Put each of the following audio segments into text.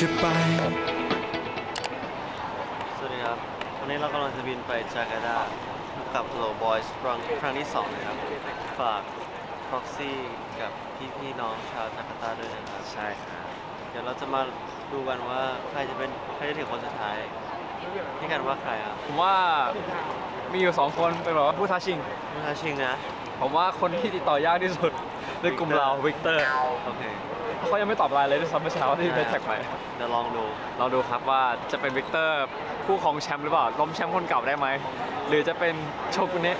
จะไป สวัสดีครับ วันนี้เรากำลังจะบินไปจาการ์ตากับ Hello Boys ครั้งครั้งที่สองนะครับ ฝาก Proxy กับพี่ๆน้องชาวจาการ์ตาด้วยนะครับ ใช่ครับ เดี๋ยวเราจะมาดูกันว่าใครจะเป็นใครจะถึงคนสุดท้ายพี่กันว่าใครครับผมว่ามีอยู่สองคนเป็นแบบว่าผู้ท้าชิงมุทาชิงนะ ผมว่าคนที่ติดต่อยากที่สุดในกลุ่มเราวิกเตอร์ โอเค เขายังไม่ตอบไลน์เลยด้วยซ้ำเมื่อเช้าที่ไปแท็กไปเดี๋ยวลองดูเราดูครับว่าจะเป็นวิกเตอร์ผู้ของแชมป์หรือเปล่าล้มแชมป์คนเก่าได้ไหมหรือจะเป็นโชกุเนะ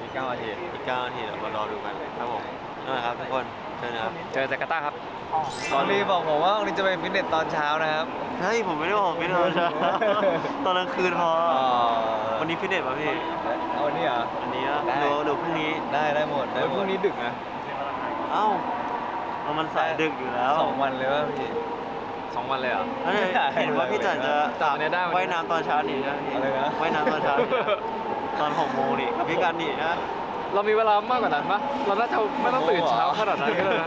อีกเก้านาทีอีก9นาทีเดี๋ยวมารอดูกันครับผมนั่นแหละครับทุกคนเจอนะครับเจอจาการ์ตาครับตอนนี้บอกผมว่าวันนี้จะไปฟิตเนสตอนเช้านะครับเฮ้ยผมไม่ได้บอกพี่เนอะตอนกลางคืนพอวันนี้ฟิตเนสป่ะพี่เอาวันนี้เหรออันนี้อะได้หรือหรือพรุ่งนี้ได้ได้หมดได้แล้วหพมรุ่ดงนี้ดึกนะเอ้า เอามันสายดึกอยู่แล้วสองวันเลยว่าพี่สองวันเลยเหรอเฮ้ยเห็นว่าพี่จันจะจันเนี่ยได้วันนี้ว่ายน้ำตอนเช้านี่นะพี่อะไรนะ ว่ายน้ำตอนเช้านี่นะตอนหกโมงนี่กับพี่กันนี่นะ เรามีเวลามากกว่านั้นปะเราน่าจะไม่ต้องตื่นเช้าขนาดนั้นก็ได้นะ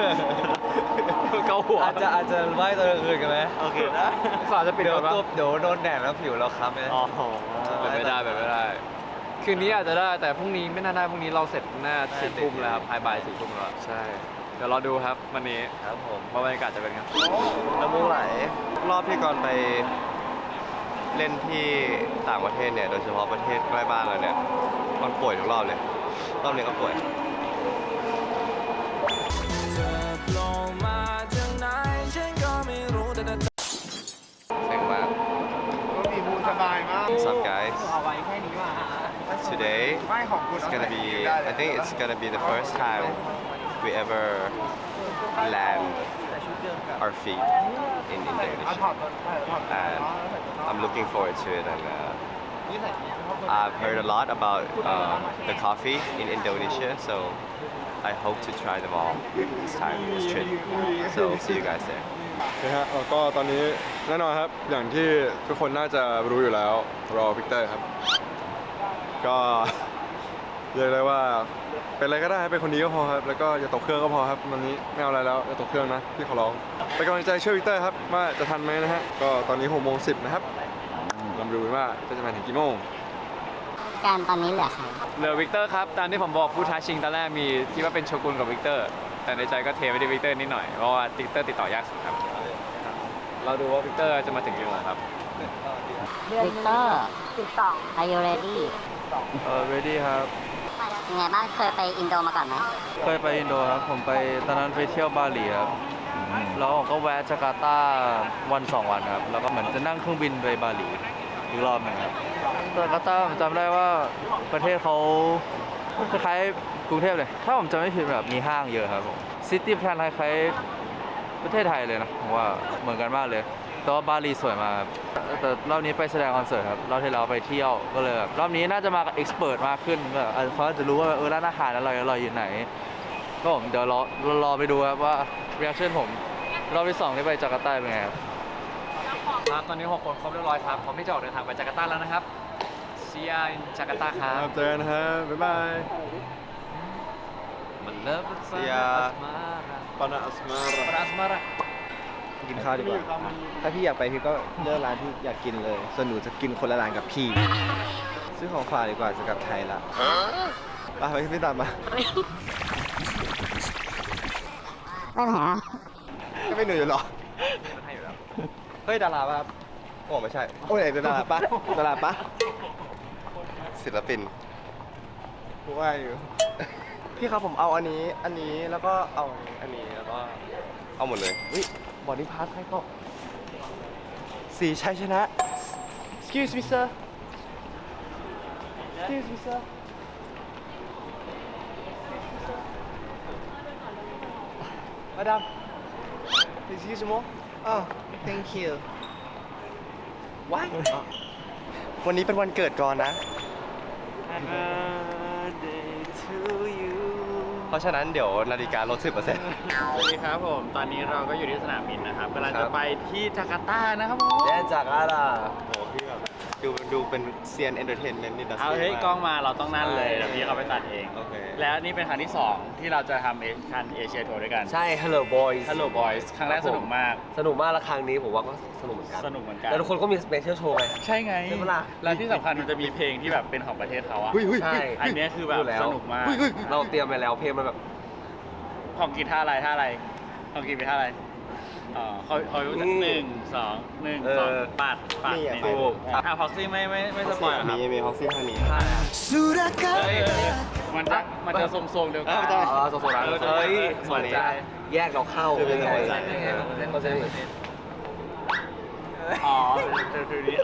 เกาหัวอาจจะอาจจะว่ายตอนกลางคืนกันไหมโอเคนะสาจะปิดเดี๋ยวก่อนปะตัวเดี๋ยวโดนแดดแล้วผิวเราค้ำไหมอ๋อโหเป็นไม่ได้เป็นไม่ได้ คืนนี้อาจจะได้แต่พรุ่งนี้ไม่น่าได้พรุ่งนี้เราเสร็จน่าสี่ทุ่มแล้วครับภายบ่ายสี่ทุ่มแล้ว ใช่เดี๋ยวเราดูครับวันนี้ครับผมว่าบรรยากาศจะเป็นไงน้ำมูกไหลรอบที่ก่อนไปเล่นที่ต่างประเทศเนี่ยโดยเฉพาะประเทศใกล้บ้านเราเนี่ยมันป่วยทุกรอบเลย รอบนี้ก็ป่วยเซ็งมาก ก็มีมูสบายมาก What's up guys เอาไว้แค่นี้มา Today ไม่ของคุณ it's gonna be I think it's gonna be the first time we ever land our feet in เอาถ Indonesia อดถอดถอด and I'm looking forward to it and uh, I've heard a lot about uh, the coffee in Indonesia, so I hope to try them all this time, this trip. So see you guys there. นะฮะแล้วก็ตอนนี้แน่นอนครับ อย่างที่ทุกคนน่าจะรู้อยู่แล้ว รอวิกเตอร์ครับ ก็ เรียกได้ว่า เป็นอะไรก็ได้เป็นคนดีก็พอครับ แล้วก็อย่าตกเครื่องก็พอครับวันนี้ไม่เอาอะไรแล้วอย่าตกเครื่องนะพี่ขอร้องเป็นกำลังใจช่วยวิกเตอร์ครับว่าจะทันไหมนะฮะก็ตอนนี้หกโมงสิบนะครับลำดูว่าจะมาถึงกี่โมงการตอนนี้เหลือใครเหลือวิกเตอร์ครับตามที่ผมบอกผู้ท้าชิงตอนแรกมีคิดว่าเป็นโชกุนกับวิกเตอร์ แต่ในใจก็เทไปที่วิกเตอร์นิดหน่อยเพราะว่าวิกเตอร์ติดต่อยากสุดครับ เราดูว่าวิกเตอร์จะมาถึงกี่โมงครับวิกเตอร์12 Are you ready เออ ready ครับยัง ไงบ้างเคยไปอินโดมาก่อนไหมเคยไปอินโดครับผมไปตอนนั้นไปเที่ยวบาหลีครับแล้วผมก็แวะจาการ์ตาวันสองวันครับแล้วก็เหมือนจะนั่งเครื่องบินไปบาหลีอีกรอบหนึ่งครับจาการ์ตาผมจำได้ว่าประเทศเขาคล้ายๆกรุงเทพเลย ถ้าผมจำไม่ผิดแบบมีห้างเยอะครับผมซิตี้แพลนคล้ายๆประเทศไทยเลยนะผมว่าเหมือนกันมากเลย แต่ว่าบาหลีสวยมากครับแต่รอบนี้ไปแสดงคอนเสิร์ตครับ รอบที่เราไปเที่ยวก็เลยแบบรอบนี้น่าจะมากับเอ็กซ์เพรสมากขึ้นแบบเออเขาจะรู้ว่าเออร้านอาหารอร่อยอร่อยอยู่ไหน ก็ผมเดี๋ยวรอรอรอไปดูครับว่า reaction ผม รอบที่สองที่ไปจาการ์ตาเป็นไงครับครับตอนนี้6คนครบเรียบร้อยครับพร้อมที่จะออกเดินทางไปจาการ์ตาแล้วนะครับเชียร์จาการ์ตาครัครับบเจอกันนะฮะบ๊ายบาย มันเลิฟ See ya ปานาอัสมาระปราสมาระ กินข้าวดีกว่า ถ้าพี่อยากไปพี่ก็เลือกร้านที่อยากกินเลย ส่วนหนูจะกินคนละร้านกับพี่ ซื้อของฝากดีกว่าจะกลับไทยละไปไปพี่ตามมาไม่ไหนอะก็ไม่หนูอยู่หรอเฮ้ยดาราป่ะครับโอ้ไม่ใช่ โอ้ยไหนดาราปะดาราปะศิลปินกูว่าอยู่พี่ครับผมเอาอันนี้ อันนี้แล้วก็เอาอันนี้แล้วก็เอาหมดเลยเฮ้ย บอดี้พาร์ทใครก็สีชัยชนะ excuse me sir excuse me sir Madam excuse me oh thank you ว้ายวันนี้เป็นวันเกิดก่อนนะ Happy birthday to you เพราะฉะนั้นเดี๋ยวนาฬิกาลด 10%สวัสดีครับผม ตอนนี้เราก็อยู่ที่สนามบินนะครับกำลังจะไปที่จาการ์ตานะครับผม แย่จากอะไรล่ะโหพี่แบบ ดูดูเป็นเซียนเอนเตอร์เทนเมนต์นี่ดัสเอาเฮ้ยกล้องมาเราต้องนั่นเลยเดี๋ยวพี่เขาไปตัดเอง โอเคแล้วนี่เป็นครั้งที่ 2 ที่เราจะทำเอคันเอเชียทัวร์ด้วยกัน ใช่ Hello Boys Hello Boys ครั้งแรกสนุกมาก สนุกมากและครั้งนี้ผมว่าก็สนุกเหมือนกัน สนุกเหมือนกัน แล้วทุกคนก็มีสเปเชียลโชว์ไง ใช่ไง ใช่ปะล่ะแล้วที่สำคัญมันจะมีเพลงที่แบบเป็นของประเทศเขาอะใช่อันเนี้ยคือแบบดูแล้วสนุกมาก เราเตรียมไปแล้วเพลงมันแบบ ของกีท่าอะไรท่าอะไร ของกีเป็นท่าอะไร อ๋อเขาเขาหนึ่งสองหนึ่งสองเออปัดปัดนี่อะนี่ถูกอะพ็อกซี่ไม่ไม่ไม่สปอยล์เหรอครับมีมีฮอกซี่ท่านี้เฮ้ยมันจะมันจะทรงๆเดียวกันอ๋อโซโซรัสเออเฮ้ยสนใจ แยกเราเข้าคือเป็นธรรมชาติเขาจะอ๋อคือคือนี้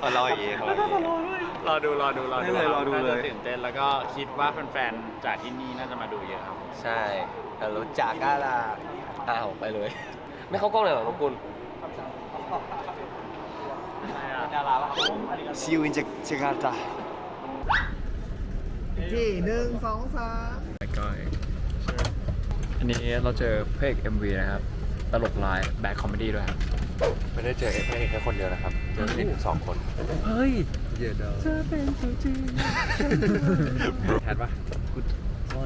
เขาเราอย่างงี้เขาเราอย่างงี้ รอดูรอดูรอดูได้เลยรอดูเลย น่าจะตื่นเต้นแล้วก็คิดว่าแฟนๆจากที่นี่น่าจะมาดูเยอะครับ ใช่แต่รู้จักก็ล่ะ อ้าวไปเลย ไม่เข้ากล้องเลยเหรอน้องกุลดาราป่ะ See you in Jakarta พี่หนึ่งสองสามอันนี้เราเจอพระเอก MV นะครับ ตลกร้ายแบ็คคอมเมดี้ด้วยครับ ไม่ได้เจอพระเอกแค่คนเดียวนะครับ เจอพระเอกถึงสองคน เฮ้ย เยอะดาวแทนปะ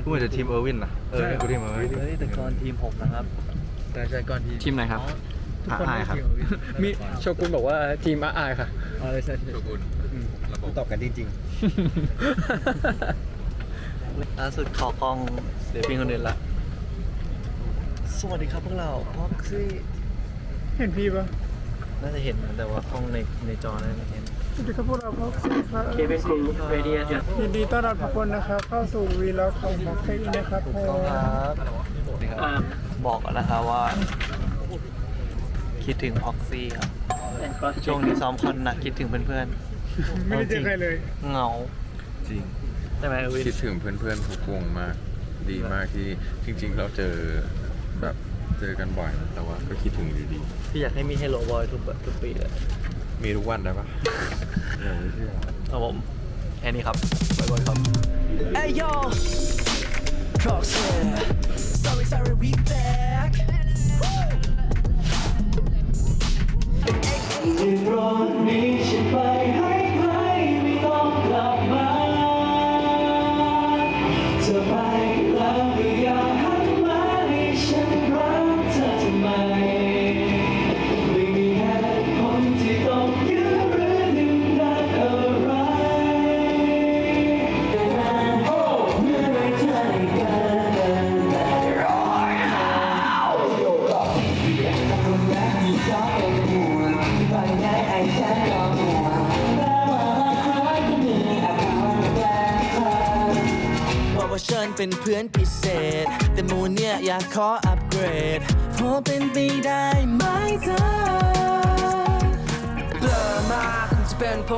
พูดเหมือนจะทีมเออร์วินนะเออกูทีมเออร์วินเฮ้ยแต่ก่อนทีมผมนะครับ แต่ใช่ก่อนทีมทีมไหนครับทุกคนครับมีโชกุนบอกว่าทีมอาอายค่ะอ๋อใช่ใช่โชกุนระบบตอบกันจริงล่าสุดขอกล้องเดี๋ยวพี่คนอื่นละ สวัสดีครับพวกเราพ็อกซี่ เห็นพี่ปะน่าจะเห็นนะแต่ว่าห้องในในจอน่าจะเห็น สวัสดีครับพวกเราพ็อกซี่ครับเคเป็นกลุ่มเรเดียนยินดีต้อนรับทุกคนนะครับเข้าสู่วีล็อกของพ็อกซี่นะครับผมครับบอกก่อนนะครับว่า คิดถึงพ็อกซี่ครับ ช่วงนี้ซ้อมคอนหนักคิดถึงเพื่อนๆ ไม่ได้เจอใครเลยเหงาจริงใช่ไหมเอวินคิดถึงเพื่อนๆทุกวงมาก ดีมากที่จริง ๆ เราเจอแบบเจอกันบ่อยแต่ว่าก็คิดถึงอยู่ดีพี่อยากให้มีเฮโลบอยทุกแบบทุกปีเลย มีทุกวันได้ปะเออไม่เชื่อครับผมแค่นี้ครับบ๊ายบายครับ Hey yo, Proxy. Sorry, sorry, we back.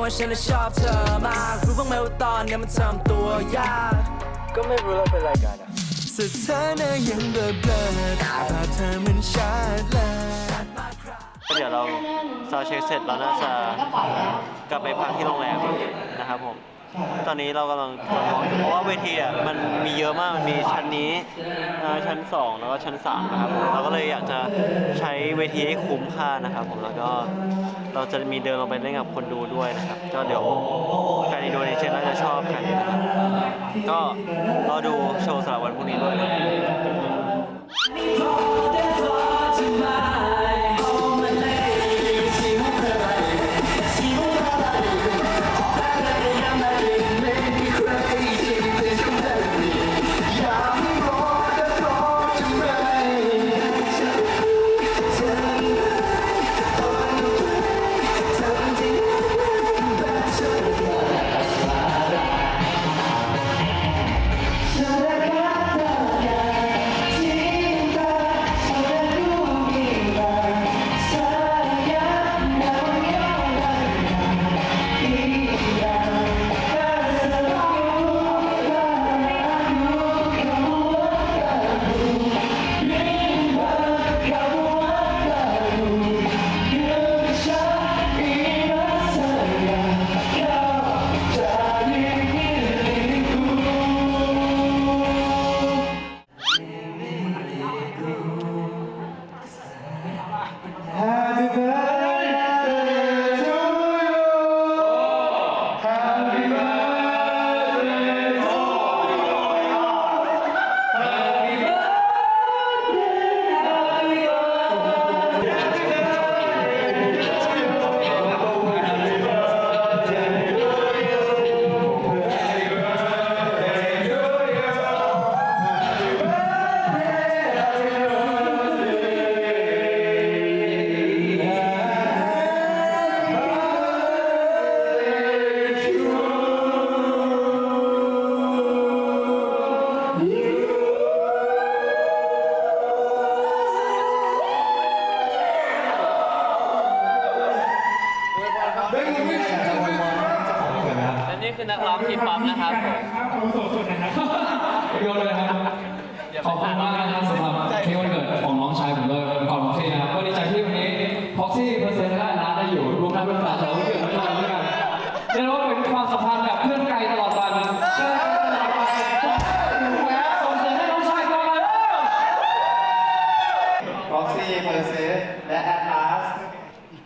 ว่าฉันน่ะชอบเธอมากรู้บ้างไหมว่าตอนเนี้ยมันทำตัวยาก ก็ไม่รู้เราเป็นรายการอะสถานะยังเบลอเบลอแต่ภาพเธอมันชัดเลยเดี๋ยวเราซาวด์เช็คเสร็จเราน่าจะกลับไปพักที่โรงแรมนะครับผม ตอนนี้เรากำลังมองอยู่เพราะว่าเวทีอะมันมีเยอะมากมันมีชั้นนี้อ่อชั้น 2 แล้วก็ชั้น3นะครับผมเราก็เลยอยากจะใช้เวทีให้คุ้มค่านะครับผมแล้วก็เราจะมีเดินลงไปเล่นกับคนดูด้วยนะครับ ก็เดี๋ยวแฟนอินโดนีเซียน่าจะชอบกันนะครับก็รอดูโชว์สำหรับวันพรุ่งนี้ด้วย Th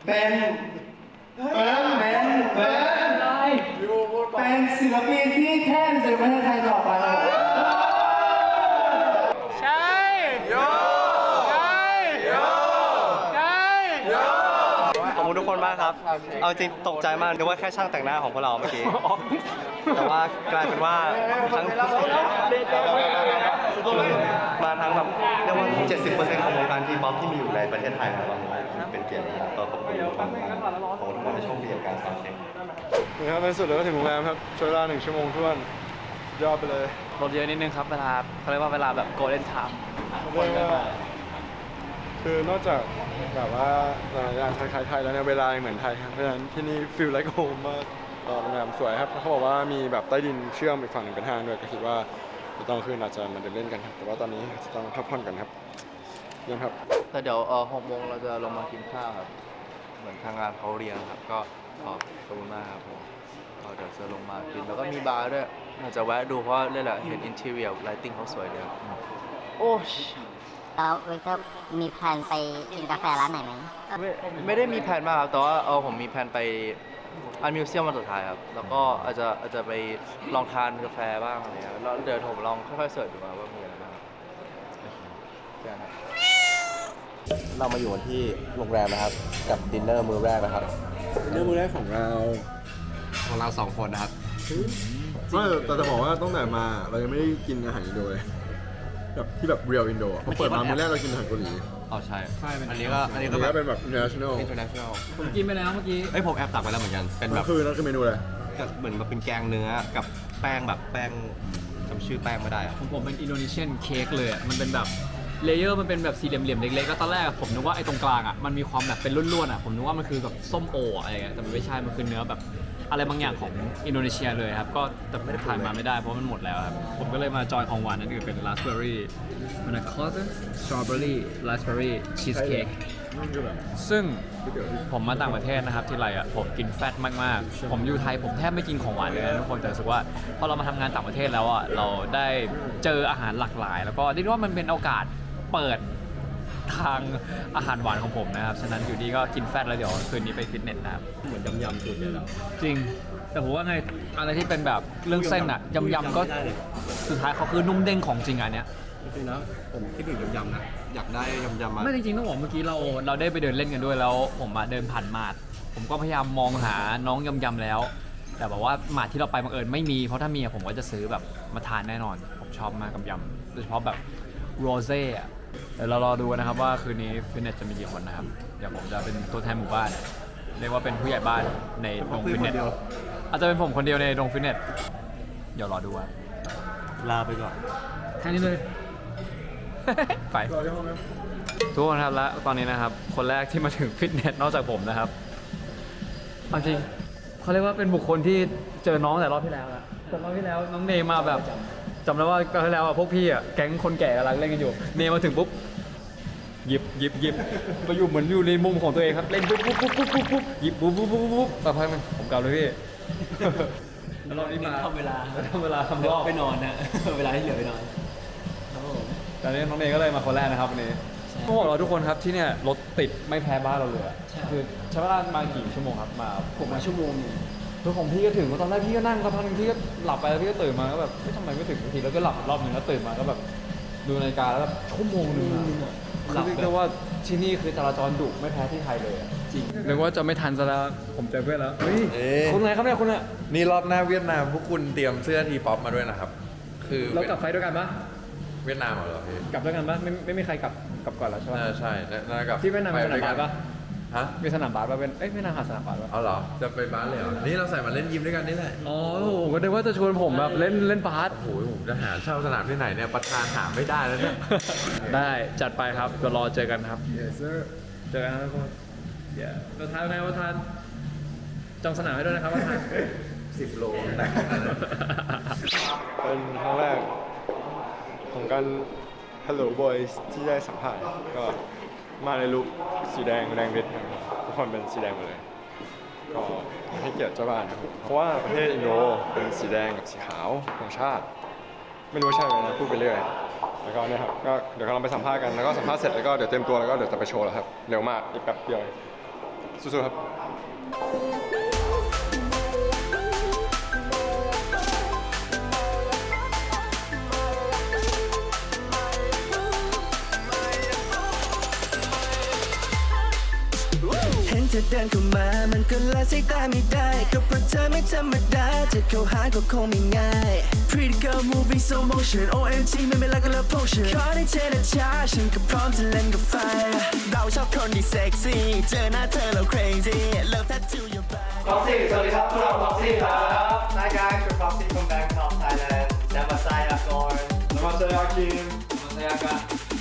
เป็นเบิร์นเบนเบิร์นเป็นศิลปินที่แท่นศิลปินประเทศไทยต่อไปเลยใช่โยใช่โยใช่ขอบคุณทุกคนมากครับ เอาจริงตกใจมากนึกว่าแค่ช่างแต่งหน้าของพวกเราเมื่อกี้ แต่ว่ากลายเป็นว่าทั้งมาทั้งแบบเรียกว่า 70%ของวงการทีป๊อปที่มีอยู่ในประเทศไทยนะครับ เป็นเกียรติมากก็ขอบคุณทุกคนมากขอบคุณทุกคนที่โชคดีกับการซ้อมเช็คนะครับในที่สุดเราก็ถึงโรงแรมครับใช้เวลาหนึ่งชั่วโมงทวนยอดไปเลยรถเยอะนิดนึงครับเวลาเขาเรียกว่าเวลาแบบ golden time คนเดินมาคือนอกจากแบบว่าสถานการณ์คล้ายๆไทยแล้วเนี่ยเวลายังเหมือนไทยครับเพราะฉะนั้นที่นี่ฟิลไลค์โฮมมากเอ่อโรงแรมสวยครับเขาบอกว่ามีแบบใต้ดินเชื่อมอีกฝั่งหนึ่งเป็นห้างด้วยก็คิดว่าจะต้องคืนอาจจะมาเดินเล่นกันครับแต่ว่าตอนนี้จะต้องพักผ่อนกันครับ เยี่ยมครับแต่เดี๋ยวเออหกโมงเราจะลงมากินข้าวครับ เหมือนทางงานเขาเรียงครับ ก็ขอบคุณมากครับผมก็เดี๋ยวจะลงมากินแล้วก็มีบาร์ด้วยอาจจะแวะดูเพราะว่านี่แหละเห็นอินทีเรียไลติ้งเขาสวยดีครับโอ้ชแล้ววิกเตอร์มีแพลนไปกินกาแฟร้านไหนไหมไม่ไม่ได้มีแผนมากครับแต่ว่าเออผมมีแผนไปอันมิวเซียมวันสุดท้ายครับ แล้วก็อาจจะอาจจะไปลองทานกาแฟบ้างอะไรเงี้ยแล้วเดี๋ยวผมลองค่อยๆเสิร์ชดูมาว่ามีอะไรบ้างเจอกันครับ เรามาอยู่กันที่โรงแรมนะครับ กับดินเนอร์มื้อแรกนะครับ เรื่องมือแรกของเราของเราสองคนนะครับ ไม่แต่จะบอกว่าตั้งแต่มาเรายังไม่ได้กินอาหารอินโดเลยแบบที่แบบเรียลอินโดพอเปิดมามื้อแรกเรากินอาหารเกาหลีอ๋อใช่ ใช่เป็น อันนี้ก็อันนี้อันก็นี้แบก็บเป็นแบบ international international ผมกินไปแล้วเมื่อกี้ เอ้ยผมแอบตักไปแล้วเหมือนกัน เป็นแบนั่บนคือนั่นคือเมนูอะไรก็เหมือนแบบเป็นแกงเนื้อกับแป้งแบบแป้งจำชื่อแป้งไม่ได้อะของผมเป็นอินโดนีเซียนเค้กเลยอะมันเป็นแบบ เลเยอร์มันเป็นแบบสี่เหลี่ยมๆเล็กๆแล้วตอนแรกอะผมนึกว่าไอ้ตรงกลางอะมันมีความแบบเป็นร่วนๆอะผมนึกว่ามันคือแบบส้มโออะไรเงี้ยแต่มันไม่ใช่ มันคือเนื้อแบบอะไรบางอย่างของอินโดนีเซียเลยครับ ก็แต่ไม่ได้ผ่านมาไม่ได้เพราะมันหมดแล้วครับ ผมก็เลยมาจอยของหวานนั่นคือเป็นราสเบอร์รี่มันคอสสตรอเบอร์รี่ราสเบอร์รี่ชีสเค้กซึ่งผมมาต่างประเทศนะครับที่ไรอะผมกินแฟตมากๆ ผมอยู่ไทยผมแทบไม่กินของหวานเลยนะทุกคนแต่รู้สึกว่าพอเรามาทำงานต่างประเทศแล้วอะเราได้เจออาหารหลากหลาย แล้วก็เรียกว่ามันเป็นโอกาส เปิดทางอาหารหวานของผมนะครับ ฉะนั้นอยู่ดีก็กินแฟตแล้วเดี๋ยวคืนนี้ไปฟิตเนสนะครับ เหมือนยำยำสุดเลยแล้วจริง แต่ผมว่าไงอะไรที่เป็นแบบเรื่องเส้นอะยำยำก็สุดท้ายเขาคือนุ่มเด้งของจริงอันเนี้ยจริงๆนะผมคิดถึงยำๆนะอยากได้ยำๆมาไม่จริงๆต้องบอกเมื่อกี้เราเราได้ไปเดินเล่นกันด้วยแล้ว ผมอะเดินผ่านมาดผมก็พยายามมองหาน้องยำยำๆแล้ว แต่แบบว่าหมาดที่เราไปบังเอิญไม่มีเพราะถ้ามีอะผมก็จะซื้อแบบมาทานแน่นอน ผมชอบมากกับยำโดยเฉพาะแบบโรเซ่อะ เดี๋ยวเรารอดูนะครับว่าคืนนี้ฟิตเนสจะมีกี่คนนะครับ เดี๋ยวผมจะเป็นตัวแทนหมู่บ้าน เรียกว่าเป็นผู้ใหญ่บ้านในโรงฟิตเนสอาจจะเป็นผมคนเดียวในโรงฟิตเนส เดี๋ยวรอดูครับลาไปก่อน แค่นี้เลย ไป ทุกคนครับและตอนนี้นะครับ คนแรกที่มาถึงฟิตเนสนอกจากผมนะครับเอาจริงเขาเรียกว่าเป็นบุคคลที่เจอน้องแต่รอบที่แล้วอะแต่รอบที่แล้วน้องเนมาแบบ จำได้ว่ารอบที่แล้วอะพวกพี่อะแก๊งคนแก่กำลังเล่นกันอยู่ เนมาถึงปุ๊บหยิบหยิบหยิบไปอยู่เหมือนอยู่ในมุมของตัวเองครับ เล่นปุ๊บปุ๊บปุ๊บปุ๊บปุ๊บปุ๊บหยิบปุ๊บปุ๊บปุ๊บปุ๊บสักพักหนึงผมกลับเลยพี่ แล้วรอบนี้มาทำเวลาทำเวลาทำรอบไปนอนนะ เวลาที่เหลือไปนอนตอนนี้น้องเนยก็เลยมาคนแรกนะครับวันนี้ต้องบอกเราทุกคนครับที่เนี่ยรถติดไม่แพ้บ้านเราเลยอะคือใช้เวลามากี่ชั่วโมงครับมา ผมมาชั่วโมงนึง คือของพี่ก็ถึงตอนแรกพี่ก็นั่งสักพักหนึงพี่ก็หลับไปแล้วพี่ก็ตื่นมาก็แบบเฮ้ยทำไมไม่ถึงสักทีแล้วก็หลับอีกรอบหนึ่งแล้วตื่นมาก็แบบดูนาฬิกาแล้วแบบชั่วโมงนึงอะคือเรียกได้ว่าที่นี่คือจราจรดุไม่แพ้ที่ไทยเลยอะจริงนึกว่าจะไม่ทันซะแล้วผมเจอเพื่อนแล้วเฮ้ยเอ๊ะคนไหนครับเนี่ยคุณอะนี่รอบหน้าเวียดนามพวกคุณเตรียมเสื้อทีป๊อปมาด้วยนะครับ คือเรากลับไฟด้วยกันปะเวียดนามเหรอพี่กลับด้วยกันปะไม่ไม่มีใครกลับกลับก่อนแล้วใช่ปะ น่าใช่น่าน่ากับที่เวียดนามมีสนามบาสปะ ฮะมีสนามบาสปะเป็นเอ้ยเวียดนามหาสนามบาสปะเอาเหรอ จะไปบ้านเลยเหรอ นี่เราใส่มาเล่นยิมด้วยกันนี่แหละอ๋อผมก็นึกว่าจะชวนผมแบบเล่นเล่นบาสโอ้โหผมจะหาเช่าสนามที่ไหนเนี่ยประธานหาไม่ได้แล้วเนี่ย ได้จัดไปครับเดี๋ยวรอเจอกันครับ yes sir เจอกันครับทุกคน yeah ประธานนายประธานจองสนามให้ด้วยนะครับประธาน10โลแต่เป็นครั้งแรกของการ Hello Boys ที่ได้สัมภาษณ์ก็ มาในลุคสีแดงแดงฤทธิ์ครับทุกคนเป็นสีแดงหมดเลย ก็ให้เกียรติเจ้าบ้านนะครับเพราะว่าประเทศอินโดเป็นสีแดงกับสีขาวของชาติ ไม่รู้ใช่ไหมนะพูดไปเรื่อยแล้วก็เนี่ยครับก็เดี๋ยวเราไปสัมภาษณ์กันแล้วก็สัมภาษณ์เสร็จแล้วก็เดี๋ยวเตรียมตัวแล้วก็เดี๋ยวจะไปโชว์แล้วครับเร็วมากอีกแป๊บเดียวสู้ๆครับ เห็นเธอเดินเข้ามา มันก็ละสายตาไม่ได้ก็เพราะเธอไม่ธรรมดาจะเข้าหาก็คงไม่ง่าย Pretty girl moving slow motion OMG ไม่เป็นไรก็เลิฟ potion ขอได้เธอนะช้าฉันก็พร้อมจะเล่นกับไฟ เราชอบคนที่เซ็กซี่เจอหน้าเธอเรา crazy Love tattoo your back พ็อกซี่สวัสดีครับพวกเราพ็อกซี่ครับ Hi guys we're Proxy from Bangkok Thailand Namaste Akor Namaste Akim Namaste Aka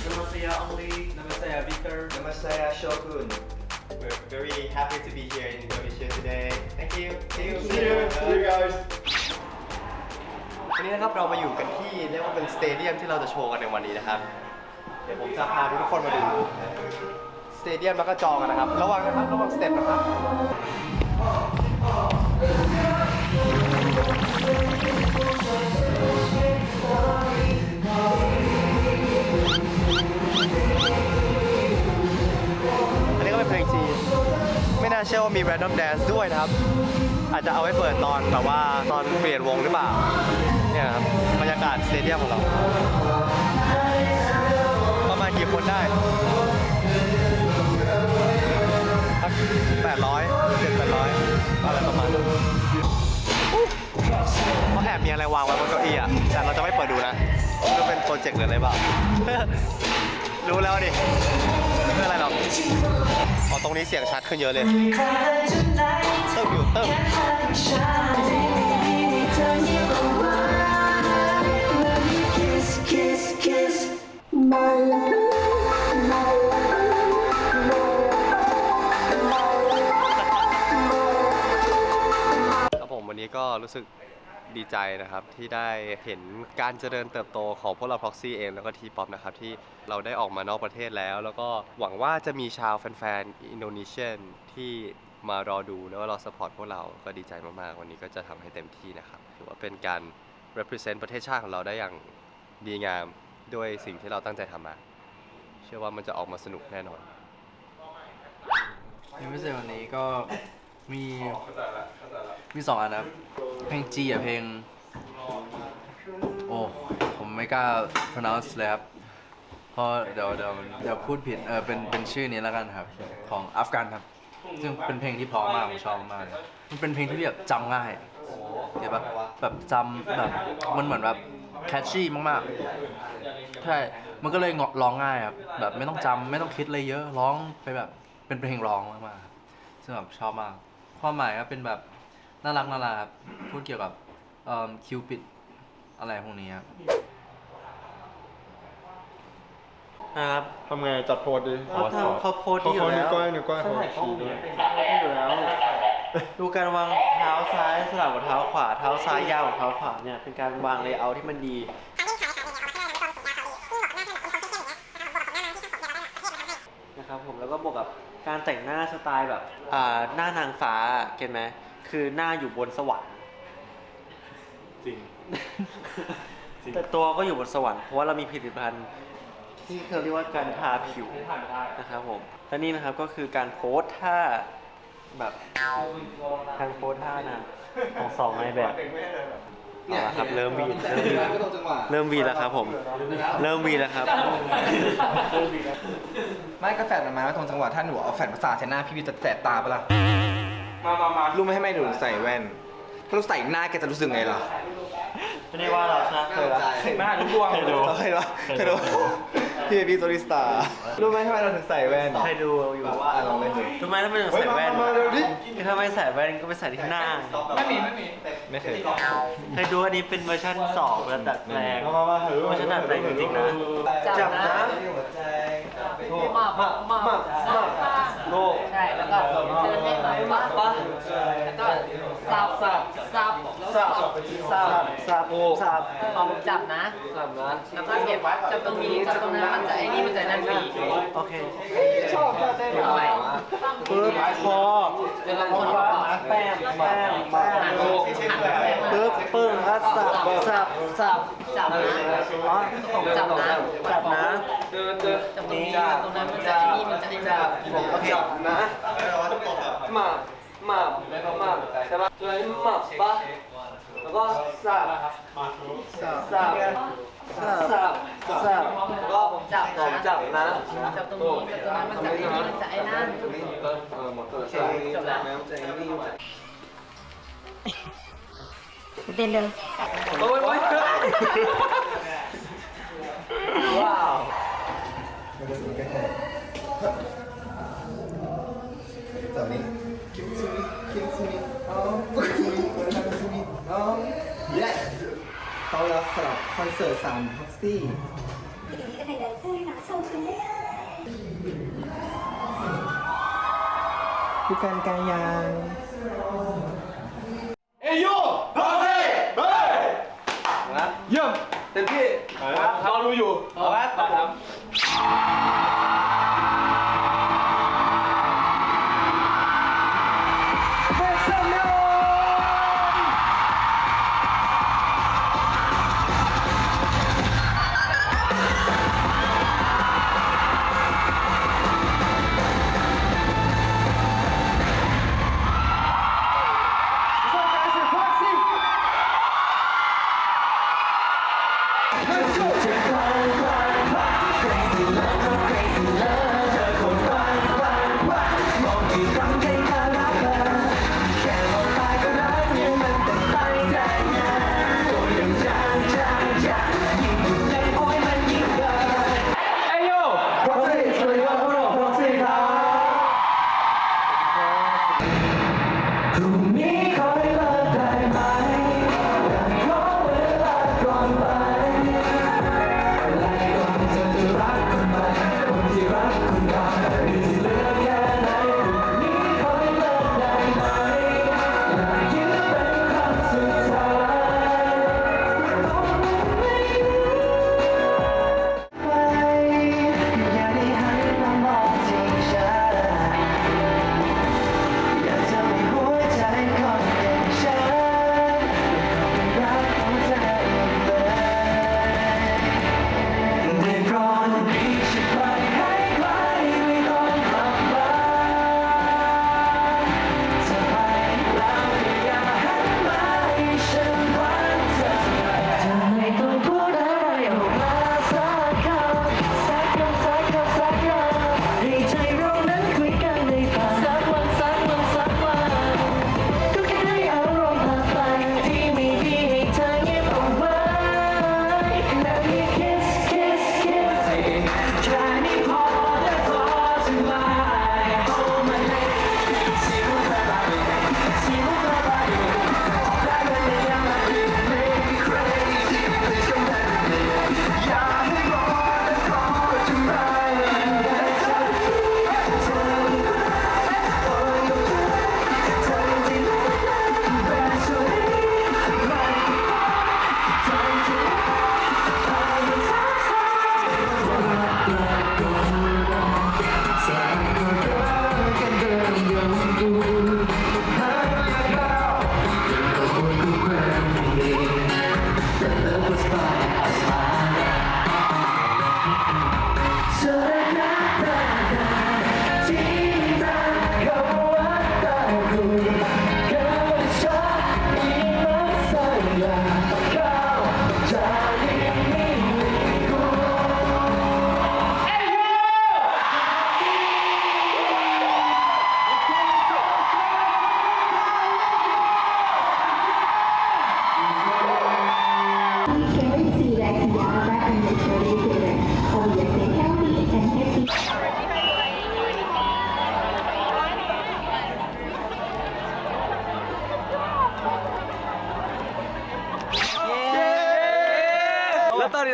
Namaste Only Namaste Victor Namaste Shokun We're very happy to be here in Indonesia today Thank you See you See you See you guys วันนี้นะครับเรามาอยู่กันที่เรียกว่าเป็นสเตเดียมที่เราจะโชว์กันในวันนี้นะครับ เดี๋ยวผมจะพาทุกคนมาดูสเตเดียมแล้วก็จอกันนะครับ ระวังนะครับ ระวังสเต็ปนะครับ น่าเชื่อว่ามี Random Dance ด้วยนะครับ อาจจะเอาไว้เปิดตอนแบบว่าตอนเปลี่ยนวงหรือเปล่า เนี่ยครับบรรยากาศสเตเดียมของเรา ประมาณกี่คนได้แปดร้อยเจ็ดแปดร้อยอะไรประมาณนั้นเขาแอบมีอะไรวางไว้บนเก้าอี้อะ แต่เราจะไม่เปิดดูนะม่รู้เป็นโปรเจกต์หรืออะไรเปล่า รู้แล้วดิไม่เป็นไรหรอกอ๋อตรงนี้เสียงชัดขึ้นเยอะเลยเติมอยู่เติมครับผมวันนี้ก็รู้สึก ดีใจนะครับที่ได้เห็นการเจริญเติบโตของพวกเรา Proxy เองแล้วก็ทีป๊อปนะครับที่เราได้ออกมานอกประเทศแล้ว แล้วก็หวังว่าจะมีชาวแฟนๆ อินโดนีเซียนที่มารอดูแล้วก็รอสปอร์ตพวกเราก็ดีใจมากๆ วันนี้ก็จะทำให้เต็มที่นะครับถือว่าเป็นการ represent ประเทศชาติของเราได้อย่างดีงามด้วยสิ่งที่เราตั้งใจทำมา เชื่อว่ามันจะออกมาสนุกแน่นอนยังไม่เสร็จวันนี้ก็มีมีสองอันนะครับ เพลงจีกับเพลง โอ้ ผมไม่กล้า pronounce เลยครับ เพราะเดี๋ยวเดี๋ยวเดี๋ยวพูดผิด เออ เป็น เป็นชื่อนี้แล้วกันครับ ของอัฟกันครับ ซึ่งเป็นเพลงที่เพราะมาก ผมชอบมากเลยมันเป็นเพลงที่แบบจำง่ายเห็นปะแบบจำแบบ มันเหมือนแบบ catchy มากๆ ใช่ มันก็เลยเงาะร้องง่ายครับ แบบไม่ต้องจำไม่ต้องคิดอะไรเยอะ ร้องไปแบบ เป็นเพลงร้องมากๆครับซึ่งแบบชอบมาก ความหมายก็เป็นแบบ น่ารักน่ารักครับพูดเกี่ยวกับเอ่อคิวปิดอะไรพวกนี้ครับนะครับทำไงจัดโพสดีเขาทำเขาโพสดีอยู่แล้วนิ้วก้อยนิ้วก้อยเขาชี้ด้วยอยู่แล้ว ดูการวางเท้าซ้ายสลับกับเท้าขวา เท้าซ้ายยาวกับเท้าขวาเนี่ยเป็นการวางเลเยอร์ที่มันดีนะครับผมแล้วก็บวกกับการแต่งหน้าสไตล์แบบอ่าหน้านางฟ้าเก็ตไหม คือหน้าอยู่บนสวรรค์จริงแต่ตัวก็อยู่บนสวรรค์เพราะว่าเรามีผลิตภัณฑ์ที่เขาเรียกว่าการทาผิวนะครับผมและนี่นะครับก็คือการโพสท่าแบบการโพสท่านะของสองนายแบบเอาละครับเริ่มวีนเริ่มวีนเริ่มวีนแล้วครับผม เริ่มวีนแล้วครับไม่ก็แฟดมันมาแล้วตรงจังหวะถ้าหนูเอาแฟดมาสาดใส่หน้าพี่วิวจะแสบตาปะล่ะ มามามารู้ไหมให้ไม่หนูใส่แว่น ถ้าเราใส่หน้าแกจะรู้สึกไงล่ะไม่ได้ว่าเราชนะเคยละหน้าทุกดวงเคยดูเคยดูเคยดูพี่เบบี้โซลิสตารู้ไหมทำไมเราถึงใส่แว่นเคยดูอยู่อะลองเล่นดูทำไมถ้าไม่ใส่แว่นเฮ้ยมามามาเร็วดิคือถ้าไม่ใส่แว่นก็ไปใส่ที่หน้า ไม่มีไม่มีไม่เคยเคยดูอันนี้เป็นเวอร์ชัน2แล้วดัดแปลงมามามาถือเวอร์ชันดัดแปลงจริงๆนะจับนะมากมากมากมาก โลกใช่แล้วก็เดินให้เหมือนปะปะสับสับสับสับสับสับสับลองจับนะจับนะแล้วก็เก็บจับตรงนี้จับตรงนั้นมันจะไอ้นี่มันจะนั่นฟรีโอเคชอบเต้นเอาไว้ปึ๊บคอเดี๋ยวเราคนก่อนแป้งแป้งแป้งหันหันปึ๊บปึ้งแล้วสับสับสับจับนะอ๋อจับนะจับนะจับตรงนี้จับตรงนั้นมันจะไอ้นี่มันจะไอ้นี่โอเคนะหมาหมาแล้วก็หมาใช่ปะเลยหมาปะแล้วก็สับสับสับสับสับแล้วก็ผมจับผมจับนะจับตรงนี้จับตรงนั้นมันจะไอ้นี่มันจะไอ้นั่นโอเคจบแล้วจะนี่จะเต้นเดินโอ้ยว้าวำหรับคอนเสิร์ตสามพ็อกซี่ผู้การกายาง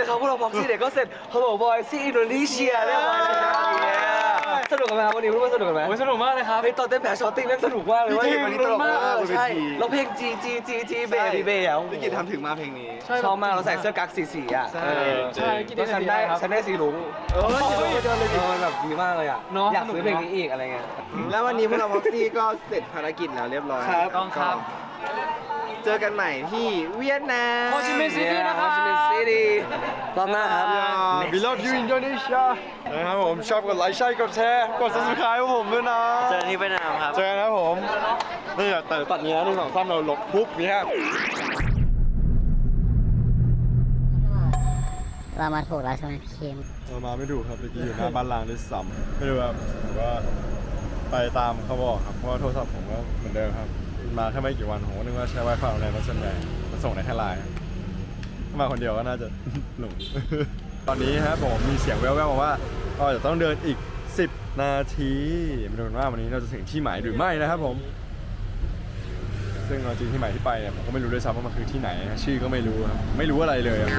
นนี้นะครับพวกเราพ็อกซี่เนี่ยก็เสร็จฮัลโหลบอยที่อินโดนีเซียเรียบร้อยแล้วครับสนุกกันไหมครับวันนี้รู้ว่าสนุกกันไหม โอ้ยสนุกมากเลยครับ เฮ้ยตอนเต้นแผลช็อตติ้งนั่นสนุกมากเลยเว้ยจริงวันนี้ตลกมากลุ้นมากเออใช่บนเวทีแล้วเพลงจีจีจีจีเบย์เบย์อะพี่กิตทำถึงมาเพลงนี้ชอบมากเราใส่เสื้อกั๊กสีสีอะใช่ เออใช่กินได้แล้วฉันสีได้อะไรครับ ฉันได้สีลุงเออเฮ้ยเดินเลยดิเออมันแบบดีมากเลยอะเนอะอยากสนุกซื้อเพลงเนอะนี้อีกอะไรเงี้ย แล้ววันนี้พวกเราพ็อกซี่ก็เสร็จภารกิจแล้วเรียบร้อย ครับต้องครับ เจอกันใหม่ที่เวียดนามโฮจิมินห์ซิตี้นะคโฮรับจิมินห์ซิตี้รอบหน้าครับ We love you Indonesia นะครับผมชอบกดไลค์ใช่กดแชร์กด subscribe ให้ผมด้วยนะ เจอกันที่เวียดนามครับ เจอกันนะครับผมนี่อะแต่ตัดนี้นะหนึ่งสองสามเราลบปุ๊บเนี้ย เรามาถูกแล้วใช่ไหมพี่เคมเรามาไม่ถูกครับเมื่อกี้อยู่หน้าบ้านล้างด้วยซ้ำไม่รู้ครับผมว่าไปตามเขาบอกครับเพราะว่าโทรศัพท์ผมก็เหมือนเดิมครับ มาแค่ไม่กี่วันผมก็นึกว่าใช้ Wi-Fi ในรถส่วนใหญ่มันส่งได้แค่ไลน์ครับถ้ามาคนเดียวก็น่าจะ หลง ตอนนี้ครับผมมีเสียงแว่วๆมาว่าเราจะต้องเดินอีก 10 นาทีมาดูกันว่าวันนี้เราจะถึงที่หมายหรือไม่นะครับผม ซึ่งเอาจริงที่หมายที่ไปเนี่ยผมก็ไม่รู้ด้วยซ้ำว่ามันคือที่ไหนนะชื่อก็ไม่รู้ครับไม่รู้อะไรเลยอะ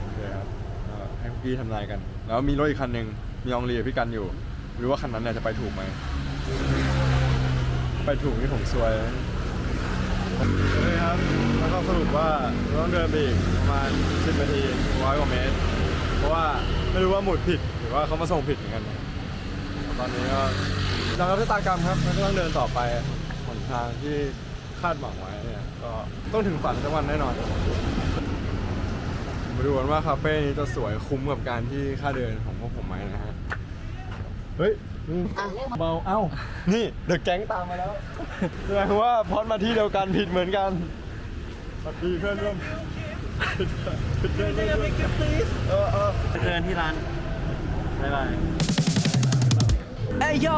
โอเคครับก็ให้พวกพี่ทำนายกัน แล้วมีรถอีกคันหนึ่งมีอองลีกับพี่กันอยู่ไม่รู้ว่าคันนั้นเนี่ยจะไปถูกไหม ไปถูกนี่ผมซวยโอเครับ แล้วก็สรุปว่าเราต้องเดินไปอีกประมาณ 10 นาทีร้อยกว่าเมตร เพราะว่าไม่รู้ว่าหมุดผิดหรือว่าเขามาส่งผิดเหมือนกัน ตอนนี้ก็ตามรับชะตากรรมครับแล้วก็ต้องเดินต่อไปหนทางที่คาดหวังไว้เนี่ยก็ต้องถึงฝันสักวันแน่นอนมาดูกันว่าคาเฟ่นี้จะสวยคุ้มกับการที่ค่าเดินของพวกผมไหมนะฮะ เฮ้ย เมาเอ้า นี่เดอะแก๊งตามมาแล้วแสดงว่าพอดมาที่เดียวกันผิดเหมือนกันสวัสดีเพื่อนร่วมเพื่อนร่วมเออเออเจอกันที่ร้านบ๊ายบายเอ้ยโย่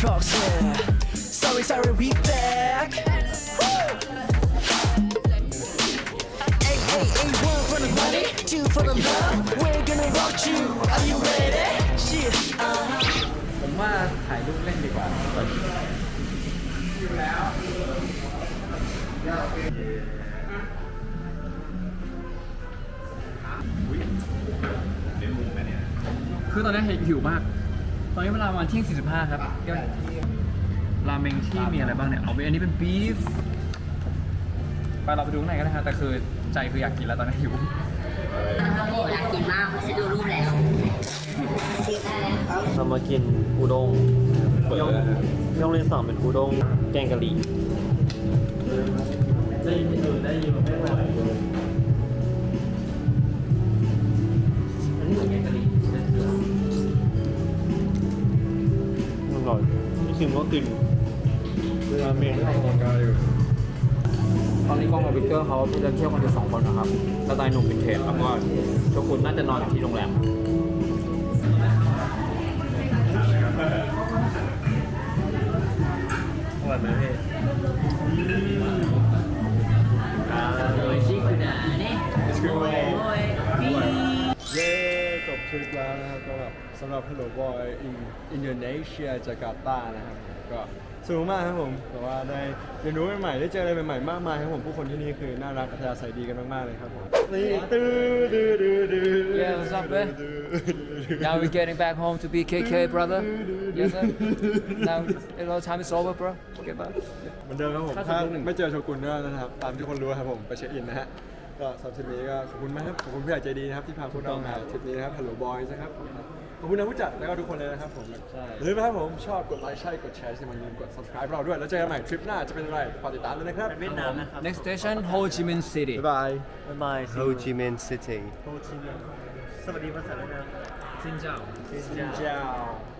Crocs sorry sorry we back A1 for the money, two for the love. We're gonna rock you. Are you ready? Yeah. Uh-huh. ผมว่าถ่ายรูปเล่นดีกว่าตอนนี้อยู่แล้วคือตอนนี้เห็นหิวมาก ตอนนี้เวลาประมาณเที่ยง45 ครับเดี๋ยวราเมงที่มีอะไรบ้างเนี่ย เอาไปอันนี้เป็นบีฟ ไปเราไปดูข้างในกันนะฮะ แต่คือ ใจคืออยากกินแล้วตอนนี้หิวอยากกินมากฉันดูรูปแล้วเรามากินอุด้งย่องย่องเลนสองเป็นอุด้งแกงกะหรี่ได้ยินอยู่ได้ยินไม่ไหวอันนี้แกงกะหรี่อร่อยนี่คือว่ากินราเมงออกกำลังกายอยู่ วิกเตอร์เขาจะเที่ยวกันอยู่สองคนนะครับสไตล์หนุ่มวินเทจแล้วก็โชกุนน่าจะนอนอยู่ที่โรงแรมอร่อยไหมพี่เย้จบทริปแล้วนะครับก็แบบสำหรับ Hello Boy in Indonesia จาการ์ตานะครับผมก็ สนุกมากครับผมแต่ว่าได้เรียนรู้ใหม่ๆได้เจออะไรใหม่ๆมากมายครับผมผู้คนที่นี่คือน่ารักอัธยาศัยดีกันมากๆเลยครับผมนี่ตื้อดื้อดื้อดื้อ Yeah, what's up, man? Now we're getting back home to BKK, brother. Yes, sir. Now, you know, time is over, bro. Okay, bye. เหมือนเดิมครับผมถ้าถ้าสมมุติหนึ่งไม่เจอโชกุนก็นะครับตามที่คนรู้ครับผมไปเช็คอินนะฮะก็สำหรับทริปนี้ก็ขอบคุณมากครับขอบคุณผู้ใหญ่ใจดีนะครับที่พาพวกเรามาทริปนี้นะครับ Hello Boys นะครับข อบคุณนะผู้จัดแล้วก็ทุกคนเลยนะครับผมอย่าลืมนะครับผมชอบกดไลค์ใช่กดแชร์สิมันลืมกด subscribe เราด้วย แล้วเจอกันใหม่ทริปหน้าจะเป็นอะไรฝากติดตามด้วยนะครับ เวียดนามนะครับ Next station, Ho Chi Minh City. บ๊ายบาย บ๊ายบาย Ho Chi Minh City โฮจิมินห์สวัสดีภาษาเวียดนาม Xin chào. ซินเจ้า